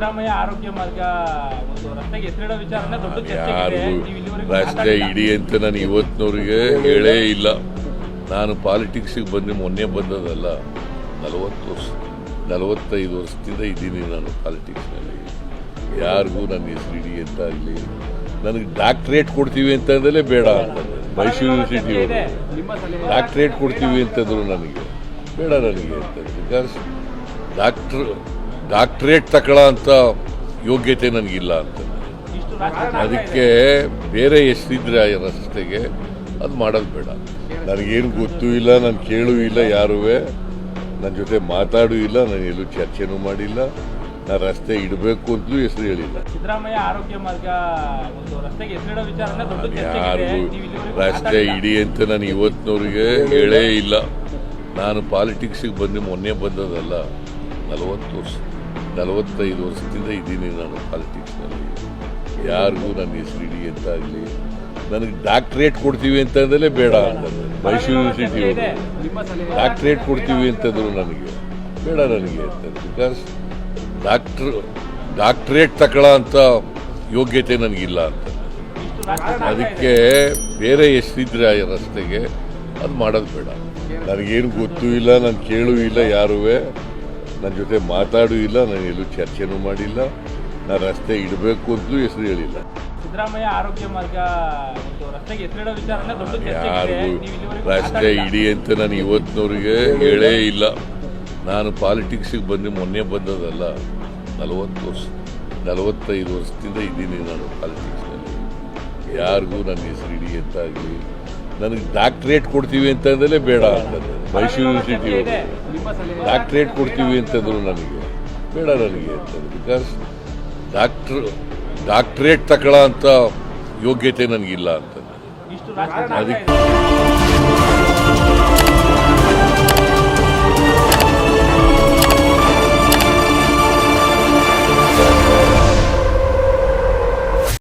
ಸಿದ್ದರಾಮಯ್ಯ ಆರೋಗ್ಯ ಮಾರ್ಗ ಒಂದು ರಸ್ತೆಗೆ ಹೆಸರಿಡೋ ವಿಚಾರನ ದೊಡ್ಡ ಯಾರಿಗೂ ನೀವು ಇಡಿ ಅಂತ ನಾನು ಇವತ್ತಿನವ್ರಿಗೆ ಹೇಳೇ ಇಲ್ಲ. ನಾನು ಪಾಲಿಟಿಕ್ಸಿಗೆ ಬಂದು ಮೊನ್ನೆ ಬಂದದಲ್ಲ ನಲವತ್ತು ವರ್ಷ ನಲವತ್ತೈದು ವರ್ಷದಿಂದ ಇದ್ದೀನಿ ನಾನು ಪಾಲಿಟಿಕ್ಸ್ನಲ್ಲಿ. ಯಾರಿಗೂ ನನ್ನ ಹೆಸರು ಇಡಿ ಅಂತ ಆಗಲಿ ನನಗೆ ಡಾಕ್ಟ್ರೇಟ್ ಕೊಡ್ತೀವಿ ಅಂತಂದಲೇ ಬೇಡ. ಅಂತಂದ್ರೆ ಮೈಸೂರು ಯೂನಿವರ್ಸಿಟಿ ಇದೆ. ಡಾಕ್ಟ್ರೇಟ್ ಕೊಡ್ತೀವಿ ಅಂತಂದರು ನನಗೆ. ಬೇಡ ನನಗೆ ಅಂತ. ಬಿಕಾಸ್ ಡಾಕ್ಟ್ರ್ ಡಾಕ್ಟ್ರೇಟ್ ತಗೊಳ್ಳೋ ಅಂತ ಯೋಗ್ಯತೆ ನನಗಿಲ್ಲ ಅಂತ ಅದಕ್ಕೆ ಬೇರೆ ಎಷ್ಟಿದ್ರೆ ಆ ರಸ್ತೆಗೆ ಅದು ಮಾಡೋದು ಬೇಡ. ನನಗೇನು ಗೊತ್ತೂ ಇಲ್ಲ ನಾನು ಕೇಳೂ ಇಲ್ಲ ಯಾರೂ ನನ್ನ ಜೊತೆ ಮಾತಾಡೂ ಇಲ್ಲ ನಾನು ಎಲ್ಲೂ ಚರ್ಚೆನೂ ಮಾಡಿಲ್ಲ ನಾನು ರಸ್ತೆ ಇಡಬೇಕು ಅಂತಲೂ ಹೆಸರು ಹೇಳಿಲ್ಲ. ಯಾರಿಗೂ ನೀವು ರಸ್ತೆ ಇಡಿ ಅಂತ ನಾನು ಇವತ್ತಿನವ್ರಿಗೆ ಹೇಳೇ ಇಲ್ಲ. ನಾನು ಪಾಲಿಟಿಕ್ಸಿಗೆ ಬಂದು ಮೊನ್ನೆ ಬಂದದಲ್ಲ ನಲವತ್ತು ವರ್ಷ. ನಲವತ್ತೈದು ವರ್ಷದಿಂದ ಇದ್ದೀನಿ ನಾನು ಪಾಲಿಟಿಕ್ಸ್ನಲ್ಲಿ ಯಾರಿಗೂ ನನ್ನ ಹೆಸರು ಇಡಿ ಅಂತ ಆಗಲಿ ನನಗೆ ಡಾಕ್ಟ್ರೇಟ್ ಕೊಡ್ತೀವಿ ಅಂತಂದಲೇ ಬೇಡ ಅಂತಂದ್ರೆ ಮೈಸೂರು ಯೂನಿವರ್ಸಿಟಿ ಅವರು ಡಾಕ್ಟ್ರೇಟ್ ಕೊಡ್ತೀವಿ ಅಂತಂದ್ರು ನನಗೆ. ಬೇಡ ನನಗೆ ಅಂತ. ಬಿಕಾಸ್ ಡಾಕ್ಟ್ರ್ ಡಾಕ್ಟ್ರೇಟ್ ತಗೊಳ್ಳೋ ಅಂತ ಯೋಗ್ಯತೆ ನನಗಿಲ್ಲ ಅಂತ. ಅದಕ್ಕೆ ಬೇರೆ ಎಷ್ಟಿದ್ರೆ ಆ ರಸ್ತೆಗೆ ಅದು ಮಾಡೋದು ಬೇಡ. ನನಗೇನು ಗೊತ್ತೂ ಇಲ್ಲ ನಾನು ಕೇಳೂ ಇಲ್ಲ ಯಾರೂ ನನ್ನ ಜೊತೆ ಮಾತಾಡೂ ಇಲ್ಲ ನಾನು ಎಲ್ಲೂ ಚರ್ಚೆನೂ ಮಾಡಿಲ್ಲ ನಾನು ರಸ್ತೆ ಇಡಬೇಕು ಅಂತಲೂ ಹೆಸರು ಹೇಳಿಲ್ಲ. ಸಿದ್ದರಾಮಯ್ಯ ಆರೋಗ್ಯ ಮಾರ್ಗ ರಸ್ತೆಗೆ ಹೆಸರಿಡೋ ವಿಚಾರನ ದೊಡ್ಡ ಚರ್ಚೆ ಯಾರಿಗೂ ರಸ್ತೆ ಇಡಿ ಅಂತ ನಾನು ಇವತ್ತಿನವ್ರಿಗೆ ಹೇಳೇ ಇಲ್ಲ. ನಾನು ಪಾಲಿಟಿಕ್ಸಿಗೆ ಬಂದು ಮೊನ್ನೆ ಬಂದದಲ್ಲ ನಲವತ್ತು ವರ್ಷ ನಲವತ್ತೈದು ವರ್ಷದಿಂದ ಇದ್ದೀನಿ ನಾನು ಪಾಲಿಟಿಕ್ಸ್ನಲ್ಲಿ. ಯಾರಿಗೂ ನನ್ನ ಹೆಸರು ಇಡಿ ಅಂತ ಆಗಲಿ ನನಗೆ ಡಾಕ್ಟ್ರೇಟ್ ಕೊಡ್ತೀವಿ ಅಂತಂದಲೇ ಬೇಡ ಅಂತಂದ್ರೆ. ಮೈಸೂರು ಯೂನಿವರ್ಸಿಟಿ ಡಾಕ್ಟ್ರೇಟ್ ಕೊಡ್ತೀವಿ ಅಂತಂದ್ರು ನನಗೆ. ಬೇಡ ನನಗೆ ಅಂತ ಬಿಕಾಸ್ ಡಾಕ್ಟ್ರ್ ಡಾಕ್ಟ್ರೇಟ್ ತಗೊಳ್ಳೋ ಅಂತ ಯೋಗ್ಯತೆ ನನಗಿಲ್ಲ ಅಂತ ಅದಕ್ಕೆ